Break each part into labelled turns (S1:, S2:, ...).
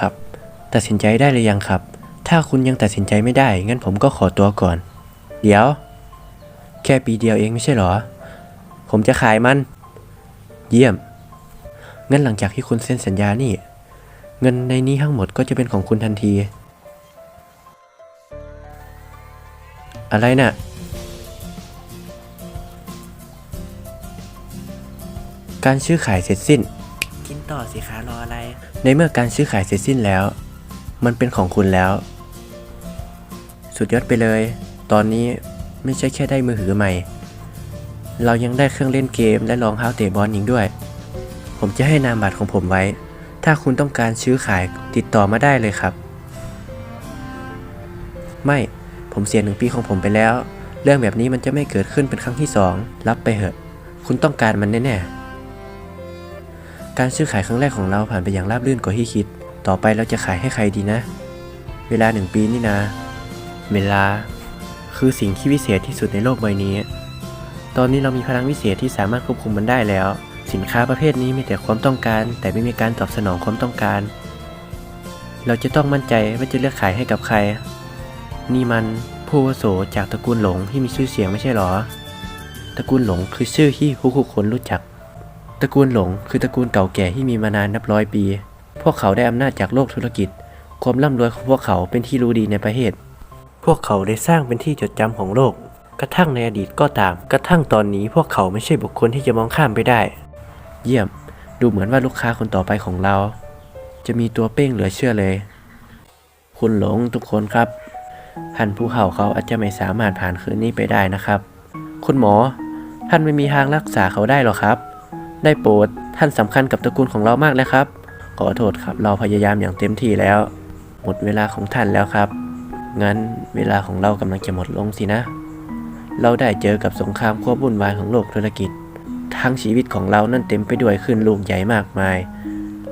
S1: ครับ ตัดสินใจได้หรือยังครับ ถ้าคุณยังตัดสินใจไม่ได้ งั้นผมก็ขอตัวก่อน เดี๋ยว แค่ปีเดียวเองไม่ใช่หรอ ผมจะขายมัน เยี่ยม งั้นหลังจากที่คุณเซ็นสัญญานี่ เงินในนี้ทั้งหมดก็จะเป็นของคุณทันที อะไรน่ะการซื้อขายเสร็จสิ้น ต่อสิคะรออะไร ในเมื่อการซื้อขายเสร็จสิ้นแล้ว มันเป็นของคุณแล้ว สุดยอดไปเลย ตอนนี้ไม่ใช่แค่ได้มือถือใหม่ เรายังได้เครื่องเล่นเกมและรองเท้าเตะบอลอีกด้วย ผมจะให้นามบัตรของผมไว้ ถ้าคุณต้องการซื้อขายติดต่อมาได้เลยครับ ไม่ ผมเสียหนึ่งปีของผมไปแล้ว เรื่องแบบนี้มันจะไม่เกิดขึ้นเป็นครั้งที่สองรับไปเถอะ คุณต้องการมันแน่ๆ การซื้อขายครั้งแรกของเราผ่านไปอย่างราบรื่นกว่าที่คิด ต่อไปเราจะขายให้ใครดีนะ เวลาหนึ่งปีนี่นะ เวลา คือสิ่งที่วิเศษที่สุดในโลกใบนี้ ตอนนี้เรามีพลังวิเศษที่สามารถควบคุมมันได้แล้ว สินค้าประเภทนี้มีแต่ความต้องการ แต่ไม่มีการตอบสนองความต้องการ เราจะต้องมั่นใจว่าจะเลือกขายให้กับใคร นี่มันผู้วุโสจากตระกูลหลงที่มีชื่อเสียงไม่ใช่หรอ ตระกูลหลงคือชื่อที่ผู้คนรู้จัก ตระกูลหลงคือตระกูลเก่าแก่ที่มีมานานนับร้อยปี พวกเขาได้อำนาจจากโลกธุรกิจ ความร่ำรวยของพวกเขาเป็นที่รู้ดีในประเทศ พวกเขาได้สร้างเป็นที่จดจำของโลก กระทั่งในอดีตก็ตาม กระทั่งตอนนี้พวกเขาไม่ใช่บุคคลที่จะมองข้ามไปได้ เยี่ยม ดูเหมือนว่าลูกค้าคนต่อไปของเรา จะมีตัวเป้งเหลือเชื่อเลย คุณหลงทุกคนครับท่านผู้เฒ่าเขาอาจจะไม่สามารถผ่านคืนนี้ไปได้นะครับ คุณหมอ ท่านไม่มีทางรักษาเขาได้หรอกครับ ได้โปรดท่านสำคัญกับตระกูลของเรามากเลยครับ ขอโทษครับเราพยายามอย่างเต็มที่แล้ว หมดเวลาของท่านแล้วครับ งั้นเวลาของเรากำลังจะหมดลงสินะ เราได้เจอกับสงครามควบวุ่นวายของโลกธุรกิจ ทั้งชีวิตของเรานั่นเต็มไปด้วยคลื่นลูกใหญ่มากมาย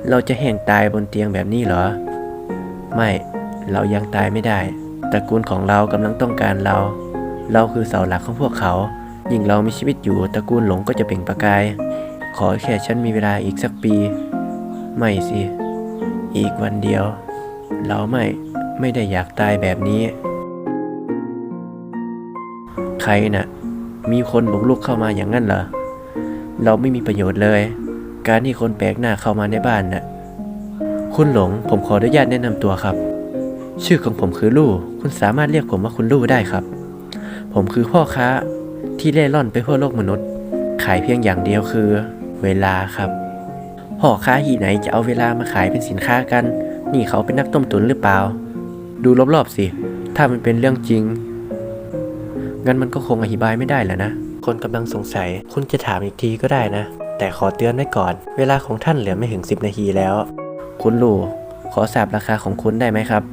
S1: เราจะแห้งตายบนเตียงแบบนี้เหรอ ไม่เรายังตายไม่ได้ ตระกูลของเรากำลังต้องการเรา เราคือเสาหลักของพวกเขา ยิ่งเรามีชีวิตอยู่ตระกูลหลงก็จะเปล่งประกาย ขอแค่ฉันมีเวลาอีกสักปี ไม่สิ อีกวันเดียว เราไม่ไม่ได้อยากตายแบบนี้ ใครน่ะ มีคนบุกรุกเข้ามาอย่างนั้นเหรอ เราไม่มีประโยชน์เลย การที่คนแปลกหน้าเข้ามาในบ้านน่ะ คุณหลง ผมขออนุญาตแนะนำตัวครับ ชื่อของผมคือลู่ คุณสามารถเรียกผมว่าคุณลู่ได้ครับ ผมคือพ่อค้าที่เล่ร่อนไปทั่วโลกมนุษย์ ขายเพียงอย่างเดียวคือ เวลาครับพ่อค้าที่ไหนจะเอาเวลามาขายเป็นสินค้ากัน นี่เขาเป็นนักต้มตุ๋นหรือเปล่า ดูรอบๆสิ ถ้ามันเป็นเรื่องจริง งั้นมันก็คงอธิบายไม่ได้แหล้วนะ คนกำลังสงสัย คุณจะถามอีกทีก็ได้นะ แต่ขอเตือนไว้ก่อน เวลาของท่านเหลือไม่ถึง 10 นาทีแล้ว คุณลู่ขอทราบราคาของคุณได้ไหมครับ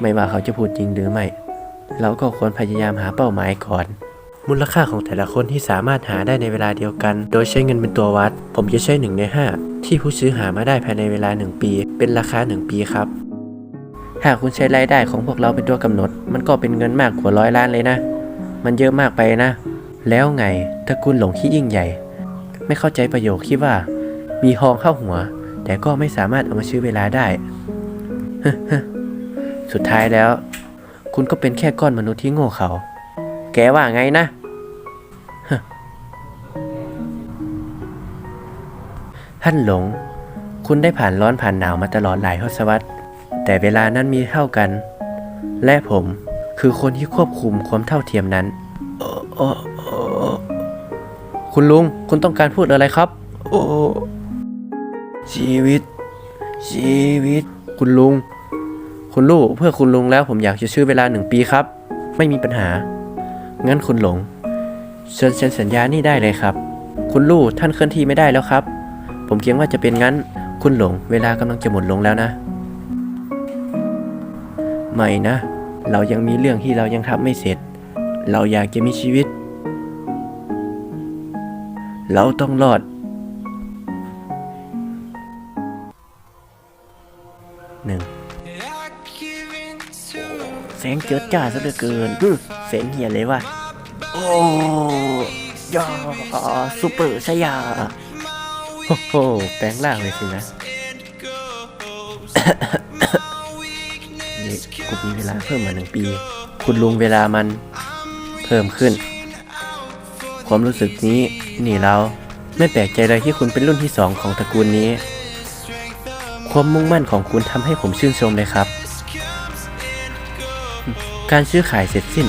S1: ไม่ว่าเขาจะพูดจริงหรือไม่ เราก็ควรพยายามหาเป้าหมายก่อน มูลค่าของแต่ละคนที่สามารถหาได้ในเวลาเดียวกัน โดยใช้เงินเป็นตัววัด ผมจะใช้หนึ่งในห้าที่ผู้ซื้อหามาได้ภายในเวลา 1 ปี เป็นราคา 1 ปีครับ หากคุณใช้รายได้ของพวกเราเป็นตัวกำหนด มันก็เป็นเงินมากกว่าร้อยล้านเลยนะ มันเยอะมากไปนะ แล้วไงตระกูลหลงที่ยิ่งใหญ่ ไม่เข้าใจประโยคที่ว่า มีทองเข้าหัว แต่ก็ไม่สามารถเอามาซื้อเวลาได้สุดท้ายแล้ว คุณก็เป็นแค่ก้อนมนุษย์ที่โง่เขา แกว่าไงนะ ท่านหลง คุณได้ผ่านร้อนผ่านหนาวมาตลอดหลายทศวรรษ แต่เวลานั้นมีเท่ากัน และผมคือคนที่ควบคุมความเท่าเทียมนั้นเอ่อเอ่อเอ่อคุณลุง คุณต้องการพูดอะไรครับ โอ้ชีวิต ชีวิต คุณลุง คุณลูกเพื่อคุณลุงแล้วผมอยากจะชื่อเวลาหนึ่งปีครับ ไม่มีปัญหา งั้นคุณหลงเชิญเซ็นสัญญานี่ได้เลยครับ คุณลู่ท่านเคลื่อนที่ไม่ได้แล้วครับ ผมเกรงว่าจะเป็นงั้น คุณหลง เวลากำลังจะหมดลงแล้วนะ ไม่นะ เรายังมีเรื่องที่เรายังทำไม่เสร็จ เราอยากจะมีชีวิต เราต้องรอดหนึ่ง แสงเจิดจ้าซะเหลือเกินอื้อแสงเหียเลยว่ะ โอ้ยาซูเปอร์ชายาโอ้โหแปลงร่างเลยสินะกูมีเวลาเพิ่มมาหนึ่งปี คุณลุงเวลามันเพิ่มขึ้น ความรู้สึกนี้นี่เราไม่แปลกใจเลยที่คุณเป็นรุ่นที่สองของตระกูลนี้ ความมุ่งมั่นของคุณทำให้ผมชื่นชมเลยครับ การซื้อขายเสร็จสิ้น